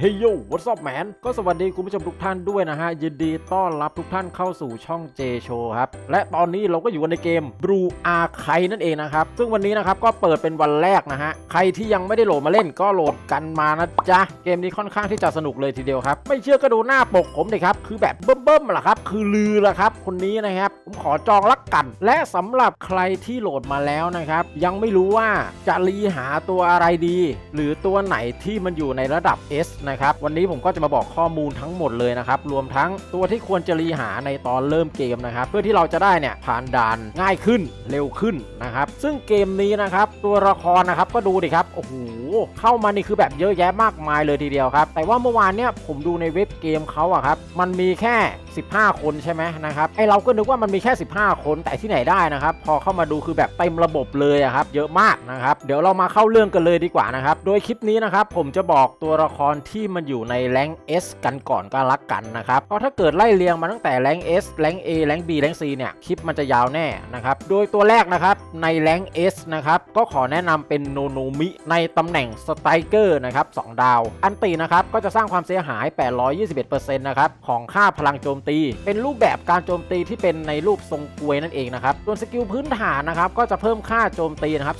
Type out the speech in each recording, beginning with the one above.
เฮ้ยโย่ what's up man ก็สวัสดีคุณผู้ชมทุกท่านด้วยนะฮะ ยินดีต้อนรับทุกท่านเข้าสู่ช่อง J Show ครับ และตอนนี้เราก็อยู่กันในเกม Blue Archive นั่นเองนะครับ ซึ่งวันนี้นะครับก็เปิดเป็นวันแรกนะฮะ ใครที่ยังไม่ได้โหลดมาเล่นก็โหลดกันมานะจ๊ะ เกมนี้ค่อนข้างที่จะสนุกเลยทีเดียวครับ ไม่เชื่อก็ดูหน้าปกผมเลยครับ คือแบบเบิ่มๆล่ะครับ คือลือละครับ คนนี้นะครับ ผมขอจองลักกัน และสำหรับใครที่โหลดมาแล้วนะครับ ยังไม่รู้ว่าจะรีหาตัวอะไรดี หรือตัวไหนที่มันอยู่ในระดับ S นะครับ วันนี้ผมก็จะมาบอกข้อมูลทั้งหมดเลยนะครับ รวมทั้งตัวที่ควรจะรีหาในตอนเริ่มเกมนะครับ เพื่อที่เราจะได้เนี่ยผ่านด่านง่ายขึ้นเร็วขึ้นนะครับ ซึ่งเกมนี้นะครับตัวละครนะครับก็ดูดิครับโอ้โหเข้ามานี่คือแบบเยอะแยะมากมายเลยทีเดียวครับ แต่ว่าเมื่อวานเนี่ยผมดูในเว็บเกมเขาอะครับมันมีแค่ 15 คนใช่ไหมนะครับไอเราก็นึกว่ามันมีแค่ 15 คนแต่ที่ไหนได้นะครับ พอเข้ามาดูคือแบบเต็มระบบเลยอะครับ เยอะมากนะครับเดี๋ยวเรามาเข้าเรื่องกันเลยดีกว่านะครับ โดยคลิปนี้นะครับผมจะบอกตัวละครที่มันอยู่ในแรง S กันก่อนก็รักกันนะครับเพราะถ้าเกิดไล่เรียงมาตั้งแต่แรง S แรง A แรง B แรง C เนี่ยคลิปมันจะยาวแน่นะครับโดยตัวแรกนะครับในแรง S นะครับก็ขอแนะนำเป็นโนโนมิในตำแหน่งสไตรเกอร์นะครับ2ดาว อันตีนะครับก็จะสร้างความเสียหาย 821%นะครับของค่าพลังโจมตี เป็นรูปแบบการโจมตีที่เป็นในรูปทรงกลวยนั่นเองนะครับส่วนสกิลพื้นฐานนะครับก็จะเพิ่มค่าโจมตีนะครับ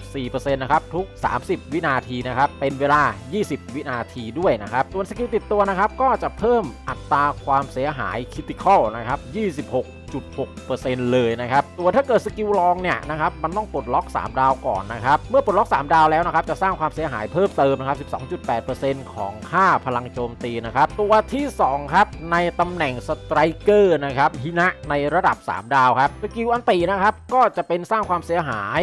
41.4%นะครับทุก 30 วินาทีนะครับเป็นเวลา 20 วินาทีด้วยนะครับส่วนสกิลติดตัวนะครับก็จะเพิ่มอัตราความเสียหายคริติคอลนะครับ26 26.6%เลยนะครับตัวถ้าเกิดสกิลลองเนี่ยนะครับมันต้องปลดล็อก 3 ดาวก่อนนะครับเมื่อปลดล็อก 3 ดาวแล้วนะครับจะสร้างความเสียหายเพิ่มเติมนะครับ12.8%ของค่าพลังโจมตีนะครับตัวที่ 2 ครับ ในตำแหน่งสไตรเกอร์นะครับฮินะในระดับ 3 ดาวครับสกิลอันตีนะครับก็จะเป็นสร้างความเสียหาย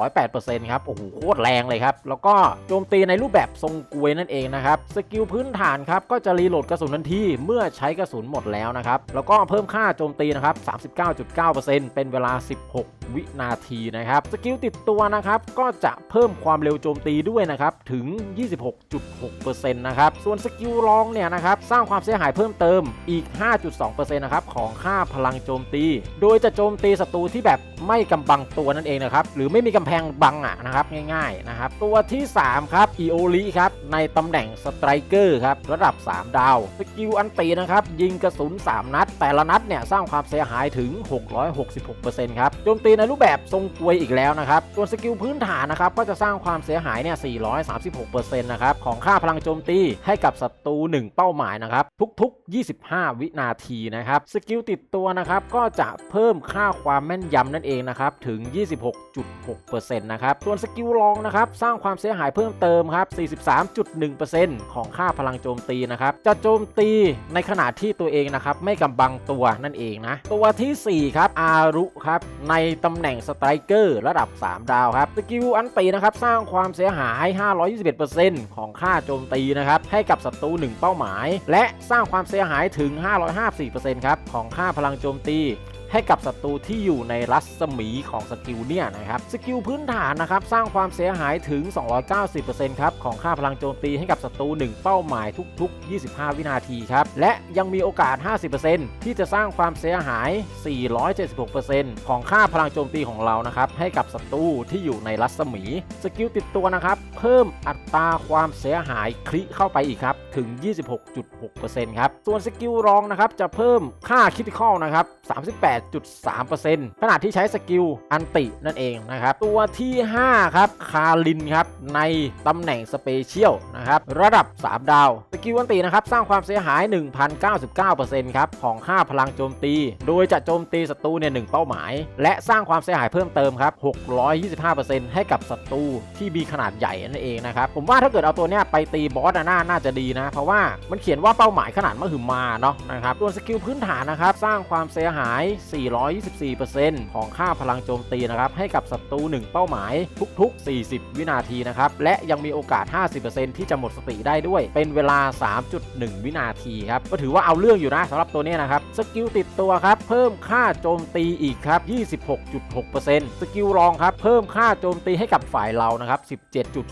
1,208%ครับโอ้โหโคตรแรงเลยครับแล้วก็โจมตีในรูปแบบทรงกวยนั่นเองนะครับสกิลพื้นฐานครับก็จะรีโหลดกระสุนทันทีเมื่อใช้กระสุนหมดแล้วนะครับแล้วก็เพิ่มค่าโจมตีนะครับ39.9%เป็นเวลา 16 วินาทีนะครับ สกิลติดตัวนะครับก็จะเพิ่มความเร็วโจมตีด้วยนะครับถึง 26.6%นะครับ ส่วนสกิลรองเนี่ยนะครับสร้างความเสียหายเพิ่มเติมอีก 5.2%นะครับของค่าพลังโจมตี โดยจะโจมตีศัตรูที่แบบไม่กำบังตัวนั่นเองนะครับหรือไม่มีกำแพงบังอะนะครับง่ายๆนะครับตัวที่ 3 ครับอีโอลิครับในตำแหน่งสไตรเกอร์ครับระดับ 3 ดาว สกิลอันตีนะครับยิงกระสุน 3 นัด แต่ละนัดเนี่ยสร้างความเสียหายถึง 666%ครับโจมตีในรูปแบบทรงกลวยอีกแล้วนะครับ ส่วนสกิลพื้นฐานนะครับก็จะสร้างความเสียหายเนี่ย 436%นะครับของค่าพลังโจมตีให้กับศัตรู 1 เป้าหมายนะครับทุกๆ 25 วินาทีนะครับสกิลติดตัวนะครับก็จะเพิ่มค่าความแม่นยำนั่นเองนะครับถึง 26.6%นะครับส่วนสกิลรองนะครับสร้างความเสียหายเพิ่มเติมครับ 43.1%ของค่าพลังโจมตีนะครับจะโจมตีในขณะที่ตัวเองนะครับไม่กำบังตัวนั่นเองนะตัวทีสี่4 ครับอารุครับในตำแหน่งสไตรเกอร์ระดับ 3 ดาวครับสกิลอันตีนะครับสร้างความเสียหาย 521%ของค่าโจมตีนะครับให้กับศัตรู1 เป้าหมาย และสร้างความเสียหายถึง 554%ครับของค่าพลังโจมตี ให้กับศัตรูที่อยู่ในรัศมีของสกิลเนี่ยนะครับสกิลพื้นฐานนะครับสร้างความเสียหายถึง 290%ครับของค่าพลังโจมตีให้กับศัตรู1 เป้าหมายทุก ๆ 25 วินาทีครับและยังมีโอกาส 50%ที่จะสร้างความเสียหาย 476%ของค่าพลังโจมตีของเรานะครับให้กับศัตรูที่อยู่ในรัศมี สกิลติดตัวนะครับเพิ่มอัตราความเสียหายคลิเข้าไปอีกครับถึง 26.6%ครับส่วนสกิลรองนะครับจะเพิ่มค่าคิติคอลนะครับ38 8.3%ขณะที่ใช้สกิลอันตินั่นเองนะครับ ตัวที่ 5 ครับ คารินครับ ในตำแหน่งสเปเชียลนะครับระดับ 3 ดาว สกิลอันตินะครับสร้างความเสียหาย 1,099%ครับของค่าพลังโจมตี โดยจะโจมตีศัตรูเนี่ยหนึ่งเป้าหมาย และสร้างความเสียหายเพิ่มเติมครับ 625%ให้กับศัตรูที่มีขนาดใหญ่นั่นเองนะครับผมว่าถ้าเกิดเอาตัวเนี้ยไปตีบอสอะน่าน่าจะดีนะ เพราะว่ามันเขียนว่าเป้าหมายขนาดมหึมาเนาะนะครับส่วนสกิลพื้นฐานนะครับสร้างความเสียหาย 424%ของค่าพลังโจมตีนะครับให้กับศัตรู1 เป้าหมายทุก ๆ 40 วินาทีนะครับและยังมีโอกาส 50%ที่จะหมดสติได้ด้วย เป็นเวลา 3.1 วินาทีครับ ก็ถือว่าเอาเรื่องอยู่นะสำหรับตัวนี้นะครับ สกิลติดตัวครับ เพิ่มค่าโจมตีอีกครับ 26.6%สกิลรองครับ เพิ่มค่าโจมตีให้กับฝ่ายเรานะครับ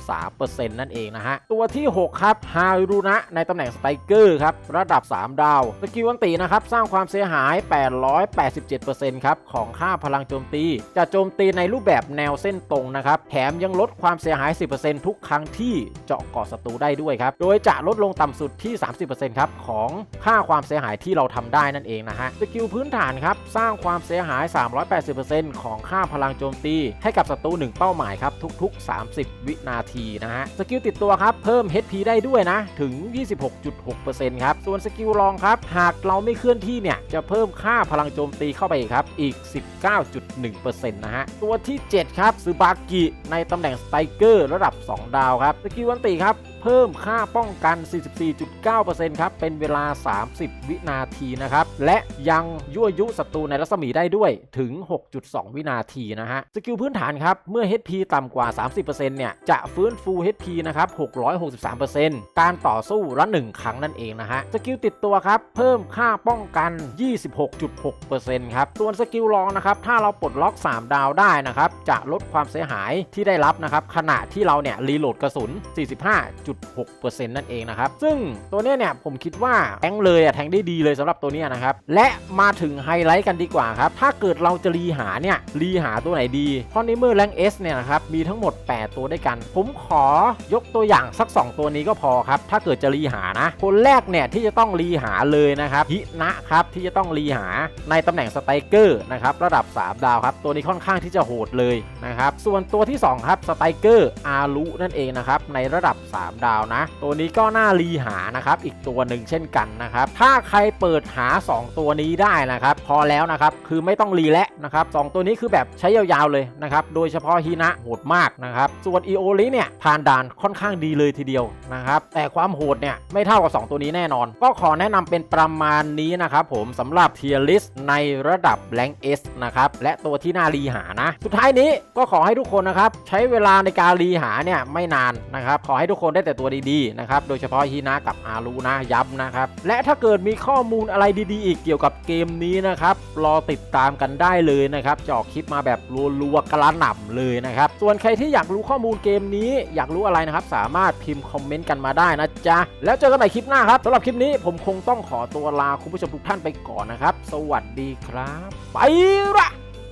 17.3%นั่นเองนะฮะ ตัวที่ 6 ครับ ฮารุนะ ในตำแหน่งสไตรเกอร์ครับ ระดับ 3 ดาว สกิลอันตีนะครับ สร้างความเสียหาย 887% 57%ครับ ของค่าพลังโจมตี จะโจมตีในรูปแบบแนวเส้นตรงนะครับ แถมยังลดความเสียหาย 10%ทุกครั้งที่เจาะเกาะศัตูได้ด้วยครับ โดยจะลดลงต่ำสุดที่ 30%ครับของค่าความเสียหายที่เราทำได้นั่นเองนะฮะสกิลพื้นฐานครับสร้างความเสียหาย 380%ของค่าพลังโจมตี ให้กับศัตรูหนึ่งเป้าหมายครับทุกๆ 30 วินาทีนะฮะสกิลติดตัวครับเพิ่ม HP ได้ด้วยนะถึง 26.6%ครับส่วนสกิลรองครับหากเราไม่เคลื่อนที่เนี่ยจะเพิ่มค่าพลังโจมตีเข้าไปครับอีก 19.1%นะฮะตัวที่ 7 ครับซูบากิในตำแหน่งสไตรเกอร์ระดับ 2 ดาวครับสกิลวันติครับเพิ่มค่าป้องกัน 44.9%ครับ เป็นเวลา 30 วินาทีนะครับ และยังยั่วยุศัตรูในรัศมีได้ด้วยถึง 6.2 วินาทีนะฮะ สกิลพื้นฐานครับ เมื่อ HP ต่ำกว่า 30%เนี่ย จะฟื้นฟู HP นะครับ 663%การต่อสู้ละ1ครั้งนั่นเองนะฮะ สกิลติดตัวครับ เพิ่มค่าป้องกัน 26.6%ครับ ส่วนสกิลรองนะครับ ถ้าเราปลดล็อก 3 ดาวได้นะครับ จะลดความเสียหายที่ได้รับนะครับ ขณะที่เราเนี่ยรีโหลดกระสุน 45 5.6%นั่นเองนะครับ ซึ่งตัวนี้เนี่ยผมคิดว่าแทงเลยอะแทงได้ดีเลยสำหรับตัวนี้นะครับ และมาถึงไฮไลท์กันดีกว่าครับ ถ้าเกิดเราจะรีหาเนี่ยรีหาตัวไหนดีเพราะในเมื่อแรงเอสเนี่ยนะครับมีทั้งหมด 8 ตัวด้วยกัน ผมขอยกตัวอย่างสัก 2 ตัวนี้ก็พอครับ ถ้าเกิดจะรีหานะคนแรกเนี่ยที่จะต้องรีหาเลยนะครับฮินะครับที่จะต้องรีหาในตำแหน่งสไตรเกอร์นะครับระดับ 3 ดาวครับ ตัวนี้ค่อนข้างที่จะโหดเลยนะครับส่วนตัวที่ 2 ครับสไตรเกอร์อารุนั่นเองนะครับในระดับ 3ดาวนะ ตัวนี้ก็น่ารีหานะครับอีกตัวหนึ่งเช่นกันนะครับถ้าใครเปิดหา 2 ตัวนี้ได้นะครับพอแล้วนะครับคือไม่ต้องรีแล้วนะครับสองตัวนี้คือแบบใช้ยาวๆเลยนะครับโดยเฉพาะฮินะโหดมากนะครับส่วนอีโอลิเนี่ยผ่านด่านค่อนข้างดีเลยทีเดียวนะครับแต่ความโหดเนี่ยไม่เท่ากับ 2 ตัวนี้แน่นอน ก็ขอแนะนำเป็นประมาณนี้นะครับผมสำหรับเทียร์ลิสในระดับแรงเอสนะครับและตัวที่น่ารีหานะ สุดท้ายนี้ก็ขอให้ทุกคนนะครับใช้เวลาในการรีหาเนี่ยไม่นานนะครับขอให้ทุกคนได้แต่ตัวดีๆนะครับ โดยเฉพาะฮินะกับอารูนะย้ำนะครับ และถ้าเกิดมีข้อมูลอะไรดีๆ อีกเกี่ยวกับเกมนี้นะครับ รอติดตามกันได้เลยนะครับจะออกคลิปมาแบบรัวๆกระหน่ำเลยนะครับ ส่วนใครที่อยากรู้ข้อมูลเกมนี้ อยากรู้อะไรนะครับ สามารถพิมพ์คอมเมนต์กันมาได้นะจ๊ะ แล้วเจอกันใหม่คลิปหน้าครับสำหรับคลิปนี้ผมคงต้องขอตัวลาคุณผู้ชมทุกท่านไปก่อนนะครับ สวัสดีครับ ไปละ